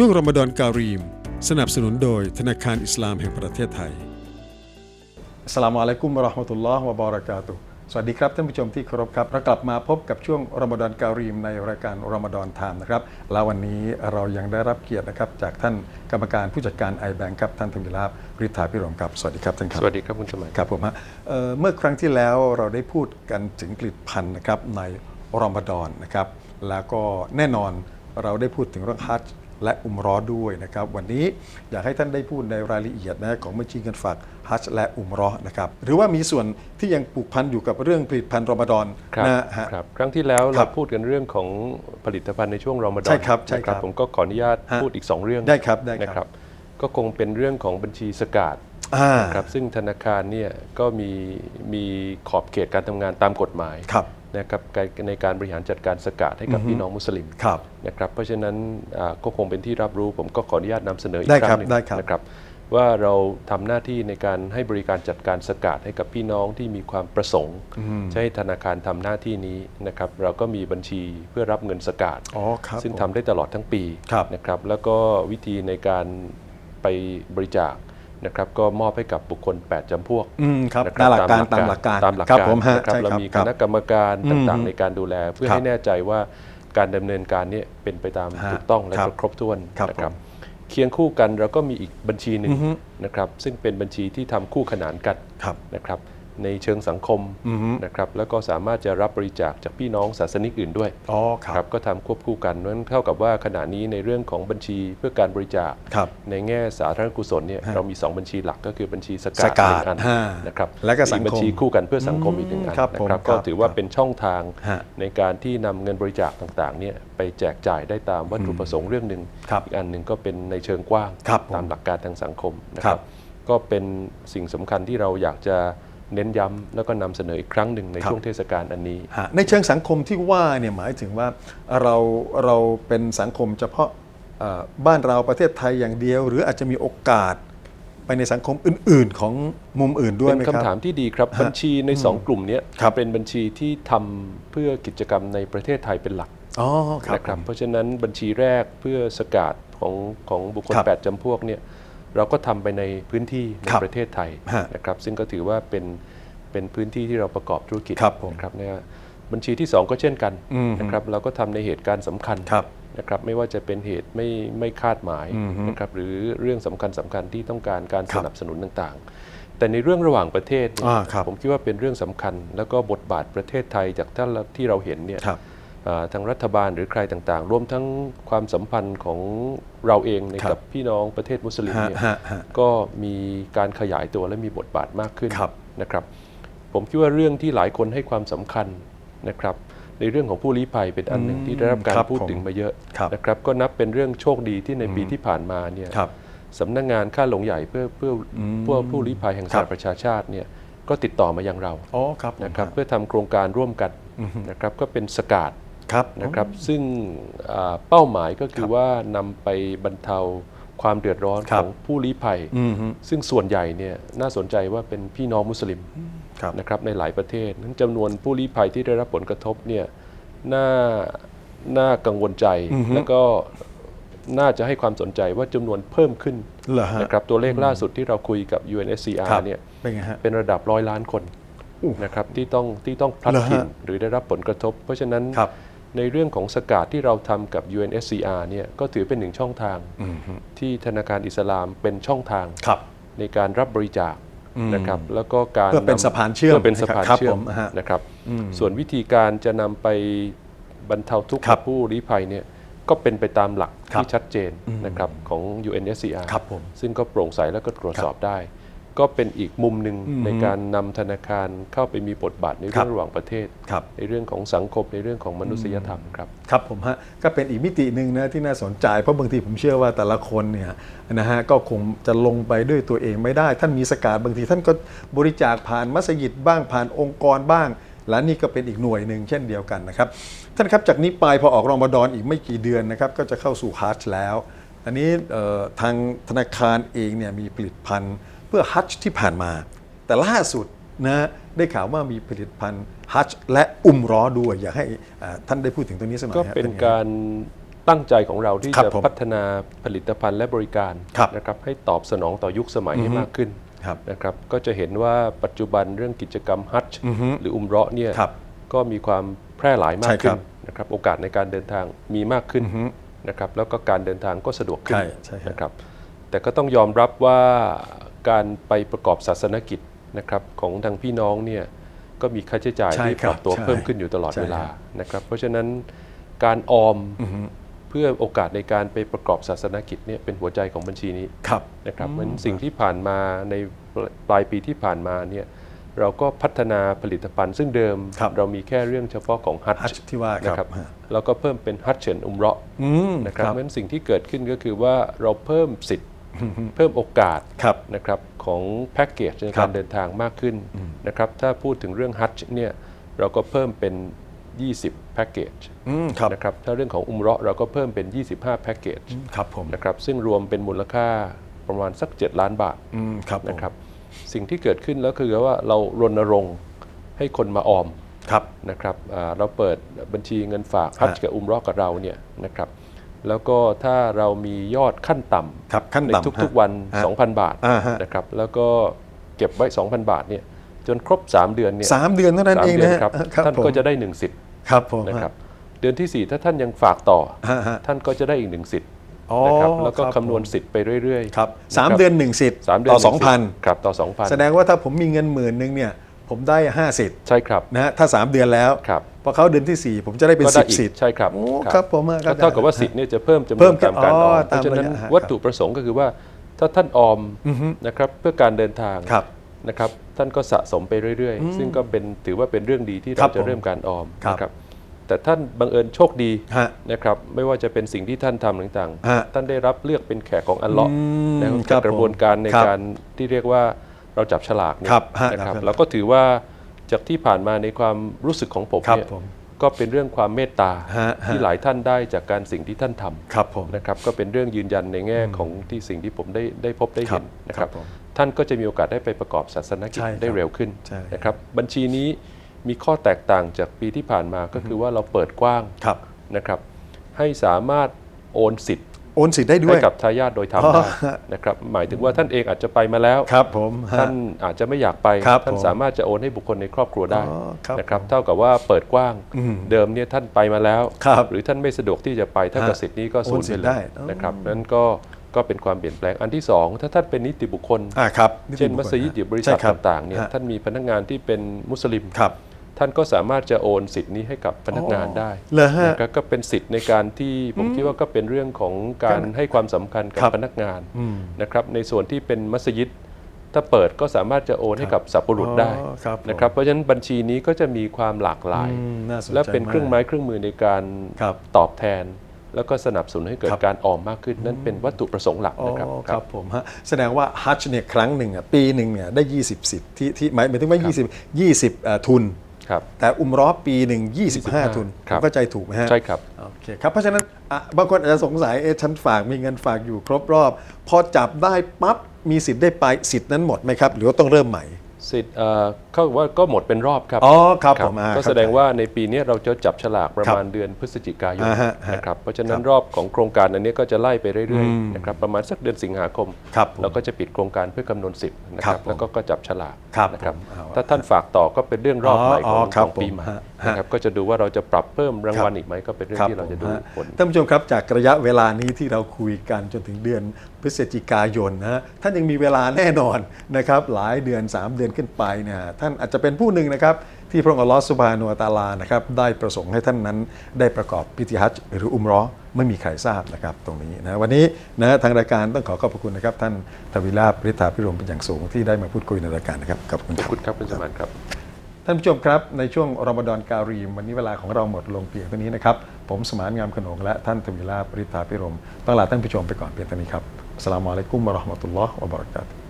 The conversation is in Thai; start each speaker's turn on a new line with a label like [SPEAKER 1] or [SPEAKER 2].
[SPEAKER 1] ช่วงรอมฎอนการีม สนับสนุนโดยธนาคารอิสลามแห่งประเทศไทย
[SPEAKER 2] อัสสลามุอะลัยกุมวะเราะห์มะตุลลอฮ์วะบะเราะกาตุฮ์สวัสดีครับท่านผู้ชมที่เคารพครับเรากลับมาพบกับช่วงรอมฎอนการีมในรายการรอมฎอนไทม์นะครับแล้ววันนี้เรายังได้รับเกียรตินะครับจากท่านกรรมการผู้จัดการไอแบงครับท่านทุงยิลาบริธาพิรมครับสวัสดีครับท่านครับ
[SPEAKER 3] สวัสดีครับคุณสมัย
[SPEAKER 2] ครับผมฮะเอ่อเมื่อครั้งที่แล้วเราได้พูดกันถึงผลิตภัณฑ์นะครับในรอมฎอนนะครับแล้วก็แน่นอนเราได้พูดถึงเรื่องฮัจญ์ และอุมเรอด้วยนะครับ วันนี้อยากให้ท่านได้พูดในรายละเอียดนะของบัญชีเงินฝากฮัจญ์และอุมเรอนะครับหรือว่ามีส่วนที่ยังผูกพันอยู่กับเรื่องผลิตภัณฑ์รอมฎอน
[SPEAKER 3] ครับ
[SPEAKER 2] นะฮะ
[SPEAKER 3] ครับครั้งที่แล้ว
[SPEAKER 2] ครั
[SPEAKER 3] เรา
[SPEAKER 2] บ
[SPEAKER 3] พูดกันเรื่องของผลิตภัณฑ์ในช่วงรอมฎอน
[SPEAKER 2] ใช่ครับใช่ครับ
[SPEAKER 3] นะผมก็ขออนุญาต
[SPEAKER 2] ฮะ
[SPEAKER 3] พูดอีก 2 เรื่อง
[SPEAKER 2] ได้ครับได้ครับ
[SPEAKER 3] นะครับ ก็คงเป็นเรื่องของบัญชีสกาด
[SPEAKER 2] อ่า
[SPEAKER 3] นะครับซึ่งธนาคารเนี่ยก็มีมีขอบเขตการทำงานตามกฎหมาย
[SPEAKER 2] ครับ
[SPEAKER 3] นะครับในการบริหารจัดการสกาดให้กับพี่น้องมุสลิม
[SPEAKER 2] ครับ
[SPEAKER 3] นะครับเพราะฉะนั้นอ่าก็คงเป็นที่รับรู้ผมก็ขออนุญาตนำเสนออี
[SPEAKER 2] ได้
[SPEAKER 3] กค
[SPEAKER 2] ครั
[SPEAKER 3] รั้
[SPEAKER 2] บ
[SPEAKER 3] งหนึ่ง
[SPEAKER 2] ได้ครับ
[SPEAKER 3] นะครับว่าเราทำหน้าที่ในการให้บริการจัดการสกาดให้กับพี่น้องที่มีความประสงค์จะให้ธนาคารทำหน้าที่นี้นะครับเราก็มีบัญชีเพื่อรับเงินสกาด
[SPEAKER 2] อ๋อครับ
[SPEAKER 3] ซึ่ง
[SPEAKER 2] ผม
[SPEAKER 3] ทำได้ตลอดทั้งปี
[SPEAKER 2] ครับ
[SPEAKER 3] นะครับแล้วก็วิธีในการไปบริจาค นะครับก็มอบให้กับบุคคล 8จำพวก
[SPEAKER 2] อืมครับ
[SPEAKER 3] นะ
[SPEAKER 2] ตามหลักการตามหลักการ
[SPEAKER 3] ตามหลัก
[SPEAKER 2] ครับ
[SPEAKER 3] การ
[SPEAKER 2] ผมฮะ
[SPEAKER 3] นะครับ
[SPEAKER 2] ใช่
[SPEAKER 3] เรา
[SPEAKER 2] ครับ
[SPEAKER 3] มี
[SPEAKER 2] ค
[SPEAKER 3] ครับณะกรรมการต่าง
[SPEAKER 2] อืม
[SPEAKER 3] ๆในการดูแลเพื่อ
[SPEAKER 2] ครับ
[SPEAKER 3] ให้แน่ใจว่าการดำเนินการเนี้เป็นไปตาม
[SPEAKER 2] ฮะ
[SPEAKER 3] ถูกต้องและ
[SPEAKER 2] ครับ
[SPEAKER 3] ก็ครบถ้วน
[SPEAKER 2] ครับ
[SPEAKER 3] นะครับ
[SPEAKER 2] ผม
[SPEAKER 3] เคียงคู่กันเราก็มีอีกบัญชีหนึ่ง
[SPEAKER 2] อือฮึ
[SPEAKER 3] นะครับซึ่งเป็นบัญชีที่ทำคู่ขนานกัน
[SPEAKER 2] ครับ
[SPEAKER 3] นะครับ ในเชิงสังคม
[SPEAKER 2] อือฮึ
[SPEAKER 3] นะครับแล้วก็สามารถจะรับบริจาคจากพี่น้องศาสนิกอื่นด้วย
[SPEAKER 2] อ๋อครับ
[SPEAKER 3] ครับก็ทำควบคู่กันนั้นเท่ากับว่าขณะนี้ในเรื่องของบัญชีเพื่อการบริจาค
[SPEAKER 2] ครับ
[SPEAKER 3] ในแง่สาธารณกุศลเนี่ย
[SPEAKER 2] ฮะ
[SPEAKER 3] เรามี 2 บัญชีหลักก็คือบัญชีส
[SPEAKER 2] ส
[SPEAKER 3] กาด
[SPEAKER 2] กาด
[SPEAKER 3] หนึ่งอัน
[SPEAKER 2] ฮะ
[SPEAKER 3] นะครับ
[SPEAKER 2] และก็สังคม
[SPEAKER 3] บัญชีคู่กันเพื่อสังคมอีกหนึ่งอัน
[SPEAKER 2] ครับ
[SPEAKER 3] นะ
[SPEAKER 2] ผม
[SPEAKER 3] ครับ
[SPEAKER 2] ค
[SPEAKER 3] ก็
[SPEAKER 2] รับ
[SPEAKER 3] ถือว่า
[SPEAKER 2] ครับ
[SPEAKER 3] เป็นช่องทาง
[SPEAKER 2] ฮะ
[SPEAKER 3] ในการที่นำเงินบริจาคต่างๆเนี่ยไปแจกจ่ายได้ตามวัตถุประสงค์เรื่องหนึ่ง
[SPEAKER 2] ครับ
[SPEAKER 3] อีกอันหนึ่งก็เป็นในเชิงกว้าง
[SPEAKER 2] ครับผม
[SPEAKER 3] ตามหลักการทางสังคมนะ
[SPEAKER 2] ค
[SPEAKER 3] ค
[SPEAKER 2] รั
[SPEAKER 3] รับบ ก็เป็นสิ่งสำคัญที่เราอยากจะ เน้นย้ำแล้วก็นำเสนออีกครั้งหนึ่งใน
[SPEAKER 2] ครับ
[SPEAKER 3] ช่วงเทศกาลอันนี้
[SPEAKER 2] ฮะในเชิงสังคมที่ว่าเนี่ยหมายถึงว่าเราเราเป็นสังคมเฉพาะเอ่อบ้านเราประเทศไทยอย่างเดียว หรืออาจจะมีโอกาสไปในสังคมอื่น ๆ ของมุมอื่นด้วย
[SPEAKER 3] เป็
[SPEAKER 2] ไหม
[SPEAKER 3] น
[SPEAKER 2] ครับ
[SPEAKER 3] คำถามที่ดีครับ
[SPEAKER 2] ฮะ
[SPEAKER 3] บัญชีใน 2 กลุ่มเนี้ย
[SPEAKER 2] ครับ
[SPEAKER 3] เป็นบัญชีที่ทำเพื่อกิจกรรมในประเทศไทยเป็นหลัก
[SPEAKER 2] อ๋อครับ
[SPEAKER 3] นะครับ
[SPEAKER 2] ผม
[SPEAKER 3] เพราะฉะนั้นบัญชีแรกเพื่อสกัดของของบุคคล
[SPEAKER 2] ครับ
[SPEAKER 3] 8จำพวกเนี่ย เราก็ทำไปในพื้นที่ใน
[SPEAKER 2] ครับ
[SPEAKER 3] ประเทศไทย
[SPEAKER 2] ฮะ
[SPEAKER 3] นะครับซึ่งก็ถือว่าเป็นเป็นพื้นที่ที่เราประกอบธุรกิจ
[SPEAKER 2] ครับผม
[SPEAKER 3] นะครับเนี่ยบัญชีที่ 2 ก็เช่นกัน
[SPEAKER 2] อืม
[SPEAKER 3] นะครับเราก็ทำในเหตุการณ์สำคัญ
[SPEAKER 2] ครับ
[SPEAKER 3] นะครับไม่ว่าจะเป็นเหตุไม่ไม่คาดหมาย
[SPEAKER 2] อือฮึ
[SPEAKER 3] นะครับหรือเรื่องสำคัญสำคัญที่ต้องการการ
[SPEAKER 2] ครั
[SPEAKER 3] ส
[SPEAKER 2] บ
[SPEAKER 3] นับสนุนต่างๆ แต่ในเรื่องระหว่างประเทศเนี่ย
[SPEAKER 2] อ่าครับ
[SPEAKER 3] ผมคิดว่าเป็นเรื่องสำคัญ แล้วก็บทบาทประเทศไทยจากท่านที่เราเห็นเนี่ย
[SPEAKER 2] ครับ
[SPEAKER 3] อ่า ทางรัฐบาลหรือใครต่างๆ รวมทั้งความสัมพันธ์ของเราเองใน
[SPEAKER 2] ครับ
[SPEAKER 3] กับพี่น้องประเทศมุสลิม
[SPEAKER 2] ฮะ
[SPEAKER 3] เนี่ย
[SPEAKER 2] ฮะฮะ
[SPEAKER 3] ก็มีการขยายตัวและมีบทบาทมากขึ้น
[SPEAKER 2] ครับ
[SPEAKER 3] นะครับ ผมคิดว่าเรื่องที่หลายคนให้ความสำคัญนะครับ ในเรื่องของผู้ลี้ภัยเป็นอันหนึ่งที่ได้รับการ
[SPEAKER 2] ครับ
[SPEAKER 3] พูด
[SPEAKER 2] ผม
[SPEAKER 3] ถึงมาเยอะ
[SPEAKER 2] ครับ
[SPEAKER 3] นะครับ ก็นับเป็นเรื่องโชคดีที่ในปีที่ผ่านมาเนี่ย
[SPEAKER 2] ครับ
[SPEAKER 3] สำนักงานค่าหลวงใหญ่เพื่อเพื่ออเพื่อผู้ลี้ภัยแห่ง
[SPEAKER 2] ครั
[SPEAKER 3] สา
[SPEAKER 2] บ
[SPEAKER 3] ธารณประชาชาติเนี่ยก็ติดต่อมายังเรา
[SPEAKER 2] อ๋อครับผม
[SPEAKER 3] นะครับ เพื่อทำโครงการร่วมกันนะครับก็เป็นสกาด
[SPEAKER 2] ครับ
[SPEAKER 3] นะครับซึ่งอ่าเป้าหมายก็คือว่านำไปบรรเทาความเดือดร้อน
[SPEAKER 2] ครั
[SPEAKER 3] ข
[SPEAKER 2] บ
[SPEAKER 3] องผู้ลี้ภัย
[SPEAKER 2] อืมฮึ
[SPEAKER 3] ซึ่งส่วนใหญ่เนี่ยน่าสนใจว่าเป็นพี่น้องมุสลิม
[SPEAKER 2] ครับ
[SPEAKER 3] นะครับในหลายประเทศนั้นจำนวนผู้ลี้ภัยที่ได้รับผลกระทบเนี่ยน่าน่ากังวลใจ
[SPEAKER 2] อือฮึ
[SPEAKER 3] แล้วก็น่าจะให้ความสนใจว่าจำนวนเพิ่มขึ้น
[SPEAKER 2] เหรอฮะ
[SPEAKER 3] นะครับตัวเลขล่าสุดที่เราคุยกับ UNSCR
[SPEAKER 2] ครับ
[SPEAKER 3] เนี่ย
[SPEAKER 2] เป็นไงฮะ
[SPEAKER 3] เป็นระดับร้อยล้านคน
[SPEAKER 2] อู้
[SPEAKER 3] นะครับที่ต้องที่ต้องพลัด
[SPEAKER 2] เหรอฮะ
[SPEAKER 3] ถิ่นหรือได้รับผลกระทบ เพราะฉะนั้น
[SPEAKER 2] ครับ
[SPEAKER 3] ในเรื่องของสกาดที่เราทำกับ UNSCR เนี่ยก็ถือเป็นหนึ่งช่องทาง
[SPEAKER 2] อืมฮึ
[SPEAKER 3] ที่ธนาคารอิสลามเป็นช่องทาง
[SPEAKER 2] ครับ
[SPEAKER 3] ในการรับบริจาค
[SPEAKER 2] อืม
[SPEAKER 3] นะครับแล้วก็การ
[SPEAKER 2] เพื่อเป็นำสะพานเชื่อม
[SPEAKER 3] เพื่อเป็นสะพาน
[SPEAKER 2] ครับ
[SPEAKER 3] เชื่อ
[SPEAKER 2] ผมมฮะ
[SPEAKER 3] นะครับ
[SPEAKER 2] อืม
[SPEAKER 3] ส่วนวิธีการจะนำไปบรรเทาทุกข์
[SPEAKER 2] ครับ
[SPEAKER 3] กับผู้ลี้ภัยเนี่ยก็เป็นไปตามหลัก
[SPEAKER 2] ครับ
[SPEAKER 3] ที่ชัดเจนนะครับของ UNSCR
[SPEAKER 2] ครับผม
[SPEAKER 3] ซึ่งก็โปร่งใสแล้วก็ตรวจสอบได้ ก็เป็นอีกมุมหนึ่ง
[SPEAKER 2] อืม
[SPEAKER 3] ในการนำธนาคารเข้าไปมีบทบาทใน
[SPEAKER 2] ครั
[SPEAKER 3] เรื่อบงระหว่างประเทศ
[SPEAKER 2] ครับ
[SPEAKER 3] ในเรื่องของสังคมในเรื่องของมนุษยธรรมครับ
[SPEAKER 2] ครับผมฮะก็เป็นอีกมิติหนึ่งนะที่น่าสนใจ เพราะบางทีผมเชื่อว่าแต่ละคนเนี่ยนะฮะก็คงจะลงไปด้วยตัวเองไม่ได้ ท่านมีสกาดบางทีท่านก็บริจาคผ่านมัสยิดบ้างผ่านองค์กรบ้าง และนี่ก็เป็นอีกหน่วยหนึ่งเช่นเดียวกันนะครับท่านครับจากนี้ไปพอออกรอมฎอนอีกไม่กี่เดือนนะครับก็จะเข้าสู่ฮัจญ์แล้ว อันนี้เอ่อทางธนาคารเองเนี่ยมีผลิตภัณฑ์ เพื่อฮัจญ์ที่ผ่านมา แต่ล่าสุดนะได้ข่าวว่ามีผลิตภัณฑ์ฮัจญ์และอุมเรอด้วย อยากให้อ่าท่านได้พูดถึงตรงนี้สักหน่อย
[SPEAKER 3] ก็
[SPEAKER 2] ฮะ
[SPEAKER 3] เป็น
[SPEAKER 2] ไง
[SPEAKER 3] การตั้งใจของเราที่
[SPEAKER 2] ครับ
[SPEAKER 3] จะ
[SPEAKER 2] ผม
[SPEAKER 3] พัฒนาผลิตภัณฑ์และบริการ
[SPEAKER 2] ครับ
[SPEAKER 3] นะครับให้ตอบสนองต่อยุคสมัยให้มากขึ้น
[SPEAKER 2] ครับ
[SPEAKER 3] นะครับก็จะเห็นว่าปัจจุบันเรื่องกิจกรรมฮัจจ์หรืออุมเราะห์เนี่ย
[SPEAKER 2] ครับ
[SPEAKER 3] ก็มีความแพร่หลายมา
[SPEAKER 2] ใช่
[SPEAKER 3] ก
[SPEAKER 2] ครั
[SPEAKER 3] ขึ้
[SPEAKER 2] บ
[SPEAKER 3] นนะครับโอกาสในการเดินทางมีมากขึ้นนะครับแล้วก็การเดินทางก็สะดวกขึ้น
[SPEAKER 2] ใช่ใช่ครับ
[SPEAKER 3] นะครับแต่ก็ต้องยอมรับว่า การไปประกอบศาสนกิจนะครับของทางพี่น้องเนี่ยก็มีค่าใช้จ่าย
[SPEAKER 2] ใช่
[SPEAKER 3] ที่
[SPEAKER 2] ค
[SPEAKER 3] ป
[SPEAKER 2] รับ
[SPEAKER 3] รับตัว
[SPEAKER 2] ใช่
[SPEAKER 3] เพิ่มขึ้นอยู่ตลอด
[SPEAKER 2] ใช่
[SPEAKER 3] เวลา
[SPEAKER 2] ครับ
[SPEAKER 3] นะครับเพราะฉะนั้นการออมเพื่อโอกาสในการไปประกอบศาสนกิจเนี่ยเป็นหัวใจของบัญชีนี้
[SPEAKER 2] ครับ
[SPEAKER 3] นะครับเหมือนสิ่งที่ผ่านมาในปลายปีที่ผ่านมาเนี่ยเราก็พัฒนาผลิตภัณฑ์ ซึ่งเดิม
[SPEAKER 2] ครับ
[SPEAKER 3] เรามีแค่เรื่องเฉพาะของฮั
[SPEAKER 2] ฮั
[SPEAKER 3] จ
[SPEAKER 2] จที่ว่าครับ
[SPEAKER 3] นะครับ
[SPEAKER 2] ฮะ
[SPEAKER 3] แล้วก็เพิ่มเป็นฮัจเฉินอุมเราะห์
[SPEAKER 2] อืม
[SPEAKER 3] นะครับ
[SPEAKER 2] ครับ
[SPEAKER 3] เพราะฉะนั้นสิ่งที่เกิดขึ้นก็คือว่าเราเพิ่มสิทธิ์ เพิ่มโอกาส
[SPEAKER 2] ครับ
[SPEAKER 3] นะครับของแพ็กเกจใน
[SPEAKER 2] ครั
[SPEAKER 3] การ
[SPEAKER 2] บ
[SPEAKER 3] เดินทางมากขึ้นนะครับถ้าพูดถึงเรื่องฮัจจ์เนี่ยเราก็เพิ่มเป็น 20 แพ็กเกจ
[SPEAKER 2] อืมครับ
[SPEAKER 3] นะครับถ้าเรื่องของอุมเราะห์เราก็เพิ่มเป็น 25 แพ็กเกจ
[SPEAKER 2] ครับผม
[SPEAKER 3] นะครับซึ่งรวมเป็นมูลค่าประมาณสัก 7 ล้านบาท
[SPEAKER 2] อืมครับผม
[SPEAKER 3] นะครับสิ่งที่เกิดขึ้นแล้วคือว่าเรารณรงค์ให้คนมาออม
[SPEAKER 2] ครับ
[SPEAKER 3] นะครับอ่าเราเปิดบัญชีเงินฝากฮัจจ์กับอุมเราะห์กับเราเนี่ยนะครับ แล้วก็ถ้าเรามียอดขั้นต่ำ
[SPEAKER 2] ครับขั้น
[SPEAKER 3] ใน
[SPEAKER 2] ต่ำ
[SPEAKER 3] ทุกๆ วัน
[SPEAKER 2] ฮะ
[SPEAKER 3] 2,000 บาท
[SPEAKER 2] อ่าฮะ
[SPEAKER 3] นะครับแล้วก็เก็บไว้ 2,000 บาทเนี่ยจนครบ 3 เดือนเนี่ย
[SPEAKER 2] สามเดือนเท่านั้น
[SPEAKER 3] สาม
[SPEAKER 2] เอง
[SPEAKER 3] เดื
[SPEAKER 2] นะ
[SPEAKER 3] น
[SPEAKER 2] ฮะ
[SPEAKER 3] ครับ
[SPEAKER 2] ครับ
[SPEAKER 3] ท่าน
[SPEAKER 2] ผม
[SPEAKER 3] ก็จะได้ 1 สิทธิ์
[SPEAKER 2] ครับผม
[SPEAKER 3] นะครับเดือนทีสี่ 4 ถ้าท่านยังฝากต่อ
[SPEAKER 2] ฮะฮะ
[SPEAKER 3] ท่านก็จะได้อีกหนึ่งสิทธิ์
[SPEAKER 2] อ๋อ
[SPEAKER 3] นะครับแล้วก็
[SPEAKER 2] รับ
[SPEAKER 3] คำนวณ
[SPEAKER 2] ผม
[SPEAKER 3] สิทธิ์ไปเรื่อยๆ
[SPEAKER 2] ครับะสามเดือนหนึ่งสิทธิ์
[SPEAKER 3] สามเดือน
[SPEAKER 2] ต่อ
[SPEAKER 3] ห
[SPEAKER 2] สองพัน
[SPEAKER 3] สิทธิ์ครับต่อ 2,000
[SPEAKER 2] แสดงว่าถ้าผมมีเงินหมื่นหนึ่งเนี่ยผมได้ห้าสิทธิ์
[SPEAKER 3] ใช่ครับ
[SPEAKER 2] นะฮะถ้าสามเดือนแล้ว
[SPEAKER 3] ครับ
[SPEAKER 2] พ อเขาเดือนที่สี่ผมจะได้เป็น
[SPEAKER 3] ก็
[SPEAKER 2] สิ
[SPEAKER 3] ได้
[SPEAKER 2] บ
[SPEAKER 3] อีก
[SPEAKER 2] สิทธิ์
[SPEAKER 3] ใช่ครับ
[SPEAKER 2] โอ้ครับผมฮะ
[SPEAKER 3] ก็เท่ากับว่าสิทธิ์เนี่ยจะเพิ่มจำน
[SPEAKER 2] เพิ่
[SPEAKER 3] วน
[SPEAKER 2] มขึ้น
[SPEAKER 3] ตามการออม
[SPEAKER 2] อ๋อ
[SPEAKER 3] เพราะฉะนั้น
[SPEAKER 2] ตามระยะฮะ
[SPEAKER 3] วัตถุประสงค์ก็คือว่าถ้าท่านออมนะครับเพื่อการเดินทาง
[SPEAKER 2] ครับ
[SPEAKER 3] นะครับท่านก็สะสมไปเรื่อย ๆ ซึ่งก็เป็นถือว่าเป็นเรื่องดีที่
[SPEAKER 2] ครั
[SPEAKER 3] เรา
[SPEAKER 2] บ
[SPEAKER 3] จะ
[SPEAKER 2] ผม
[SPEAKER 3] เริ่มการออม
[SPEAKER 2] ครับ
[SPEAKER 3] นะครับแต่ท่านบังเอิญโชคดี
[SPEAKER 2] ฮะ
[SPEAKER 3] นะครับไม่ว่าจะเป็นสิ่งที่ท่านทำต่าง
[SPEAKER 2] ฮะ
[SPEAKER 3] ๆ ท่านได้รับเลือกเป็นแขกของอัลเลาะห์
[SPEAKER 2] อืม
[SPEAKER 3] นะครับ
[SPEAKER 2] ครั
[SPEAKER 3] จา
[SPEAKER 2] บ
[SPEAKER 3] กกระบวนการใน
[SPEAKER 2] ครับ
[SPEAKER 3] การที่เรียกว่าเราจับฉลากเนี่ย
[SPEAKER 2] ครับฮะ
[SPEAKER 3] นะครับ
[SPEAKER 2] ครับ
[SPEAKER 3] เราก็ถือว่า จากที่ผ่านมาในความรู้สึกของผม
[SPEAKER 2] ครับ
[SPEAKER 3] เนี่ย
[SPEAKER 2] ผม
[SPEAKER 3] ก็เป็นเรื่องความเมตตา
[SPEAKER 2] ฮะฮะ
[SPEAKER 3] ที่หลายท่านได้จากการสิ่งที่ท่านทำ
[SPEAKER 2] ครับผม
[SPEAKER 3] นะครับก็เป็นเรื่องยืนยันในแง่ของที่สิ่งที่ผมได้ได้พบได้เห็น
[SPEAKER 2] ครับ
[SPEAKER 3] นะครับ
[SPEAKER 2] ครับผม
[SPEAKER 3] ท่านก็จะมีโอกาสได้ไปประกอบศาสนกิจ
[SPEAKER 2] ใช่ครับ
[SPEAKER 3] ได้เร็วขึ้น
[SPEAKER 2] ใช่
[SPEAKER 3] นะครับบัญชีนี้มีข้อแตกต่างจากปีที่ผ่านมาก็คือว่าเราเปิดกว้าง
[SPEAKER 2] ครับ
[SPEAKER 3] นะครับให้สามารถโอนสิทธิ์
[SPEAKER 2] โอนสิทธิ์ได้ด้ว
[SPEAKER 3] ให้
[SPEAKER 2] ย
[SPEAKER 3] กับทายาทโดยธรรม
[SPEAKER 2] อ๋อ
[SPEAKER 3] ได้
[SPEAKER 2] ฮะ
[SPEAKER 3] นะครับหมายถึงว่าท่านเองอาจจะไปมาแล้ว
[SPEAKER 2] ครับผมฮะ
[SPEAKER 3] ท่านอาจจะไม่อยากไป
[SPEAKER 2] ครับ
[SPEAKER 3] ท่าน
[SPEAKER 2] ผม
[SPEAKER 3] สามารถจะโอนให้บุคคลในครอบครัวได้
[SPEAKER 2] อ๋อครับ
[SPEAKER 3] นะครับเท่ากับว่าเปิดกว้าง
[SPEAKER 2] อืม
[SPEAKER 3] เดิมเนี่ยท่านไปมาแล้ว
[SPEAKER 2] ครับ
[SPEAKER 3] หรือท่านไม่สะดวกที่จะไปเท่ากับ
[SPEAKER 2] ฮะ
[SPEAKER 3] สิทธิ์นี้ก็สูญ
[SPEAKER 2] โอนสิ
[SPEAKER 3] ไป
[SPEAKER 2] ทธิ์
[SPEAKER 3] เล
[SPEAKER 2] ได้
[SPEAKER 3] ย
[SPEAKER 2] อ๋อ
[SPEAKER 3] นะครับนั้นก็ก็เป็นความเปลี่ยนแปลงอันที่สองถ้าท่านเป็นนิติบุคคล
[SPEAKER 2] อ่าครับ
[SPEAKER 3] เช่นมัสยิดหรือบริษัท
[SPEAKER 2] ใช่ค
[SPEAKER 3] ต่างๆเนี่ย
[SPEAKER 2] ฮะ
[SPEAKER 3] ท่านมีพนักงานที่เป็นมุสลิม
[SPEAKER 2] ครับ
[SPEAKER 3] ท่านก็สามารถจะโอนสิทธิ์นี้ให้กับพนักงานได้
[SPEAKER 2] เหรอฮะ
[SPEAKER 3] นะครับก็เป็นสิทธิ์ในการที่ผมคิดว่าก็เป็นเรื่องของการให้ความสำคัญกับ
[SPEAKER 2] ครับ
[SPEAKER 3] พนักงาน
[SPEAKER 2] อืม
[SPEAKER 3] นะครับในส่วนที่เป็นมัสยิด ถ้าเปิดก็สามารถจะโอนให้กับสับปรุษได้
[SPEAKER 2] อ๋อครับผม
[SPEAKER 3] นะครับเพราะฉะนั้นบัญชีนี้ก็จะมีความหลากหลาย
[SPEAKER 2] อืมน่าสนใจ
[SPEAKER 3] และเป็นเครื่องไม้า
[SPEAKER 2] ก
[SPEAKER 3] เครื่องมือในการ
[SPEAKER 2] ครับ
[SPEAKER 3] ตอบแทน แล้วก็สนับสนุนให้เกิด
[SPEAKER 2] ครับ
[SPEAKER 3] การออมมากขึ้น นั่นเป็นวัตถุประสงค์หลัก
[SPEAKER 2] อ๋อ
[SPEAKER 3] นะครับ
[SPEAKER 2] ครับผมฮะแสดงว่าฮัจเนี่ยครั้งหนึ่งอะปีหนึ่งเนี่ยได้ 20สิทธิ์ที่ที่หมายหมายถึงว่า 20 20เอ่อทุน
[SPEAKER 3] ครับ
[SPEAKER 2] แต่อุมเรอปีหนึ่ง25 ทุน
[SPEAKER 3] ครับ
[SPEAKER 2] ผมเข้าใจถูกไหมฮะ
[SPEAKER 3] ใช่ครับ
[SPEAKER 2] โอเคครับเพราะฉะนั้นอะบางคนอาจจะสงสัยเอ๊ะฉันฝากมีเงินฝากอยู่ครบรอบ พอจับได้ปั๊บมีสิทธิ์ได้ไปสิทธิ์นั้นหมดไหมครับ หรือว่าต้องเริ่มใหม่
[SPEAKER 3] สิทธิ์เอ่อเขาบอกว่าก็หมดเป็นรอบครับ
[SPEAKER 2] อ๋อครับผมอ่า
[SPEAKER 3] ก็
[SPEAKER 2] เข้าใจ
[SPEAKER 3] แสดงว่าในปีนี้เราจะจับฉลากประมาณ
[SPEAKER 2] ครับ
[SPEAKER 3] เดือนพฤศจิกายน
[SPEAKER 2] อ่าฮะฮะ
[SPEAKER 3] นะครับเพราะฉะนั้
[SPEAKER 2] คนรับ
[SPEAKER 3] รอบของโครงการอันนี้ก็จะไล่ไปเรื่อย
[SPEAKER 2] อืม
[SPEAKER 3] ๆนะครับประมาณสักเดือนสิงหาคม
[SPEAKER 2] ครับผม
[SPEAKER 3] เราก็จะปิดโครงการเพื่อกำนวณสิทธิ์นะค
[SPEAKER 2] ครั
[SPEAKER 3] รั
[SPEAKER 2] บบผม
[SPEAKER 3] แล้วก็ก็จับฉลาก
[SPEAKER 2] ครับ
[SPEAKER 3] นะครับ
[SPEAKER 2] ผมเอา
[SPEAKER 3] ถ้าท่านฝากต่อก็เป็นเรื่องรอบ
[SPEAKER 2] อ๋อ
[SPEAKER 3] ใหม่ของ
[SPEAKER 2] อ๋อครับ
[SPEAKER 3] ของปีใหม่
[SPEAKER 2] ผมฮะ
[SPEAKER 3] นะครับก็จะดูว่าเราจะปรับเพิ่มรางวัล
[SPEAKER 2] ครับ
[SPEAKER 3] อีกไหมก็เป็นเรื่อง
[SPEAKER 2] ครับ
[SPEAKER 3] ที่เราจะดู
[SPEAKER 2] ผมฮะ
[SPEAKER 3] ผล
[SPEAKER 2] ท่านผู้ชมครับจากระยะเวลานี้ที่เราคุยกันจนถึงเดือนพฤศจิกายนนะฮะท่านยังมีเวลาแน่นอนนะครับหลายเดือน 3 เดือนขึ้นไปเนี่ยท่านอาจจะเป็นผู้หนึ่งนะครับที่พระองค์อัลลอฮฺสุบฮานุวะตะอาลานะครับได้ประสงค์ให้ท่านนั้นได้ประกอบพิธีฮัจญ์หรืออุมเรอไม่มีใครทราบนะครับตรงนี้นะวันนี้นะทางรายการต้องขอขอบพระคุณนะครับ ท่านทวิลาภริธาพิรมเป็นอย่างสูงที่ได้มาพูดคุยในรายการนะครับขอบคุณ
[SPEAKER 3] ข
[SPEAKER 2] ค
[SPEAKER 3] อบ
[SPEAKER 2] รับ
[SPEAKER 3] คุณครับคุณสมานครับ
[SPEAKER 2] ท่านผู้ชมครับในช่วงรอมฎอนการีม วันนี้เวลาของเราหมดลงเพียงเท่านี้นะครับผมสมานงามขนงและท่านทวีลาปริธาพิรมต้องลาท่านผู้ชมไปก่อนเพียงเท่านี้ครับอัสสลามุอะลัยกุมวะเราะห์มะตุลลอฮ์วะบะเราะกาตุฮ์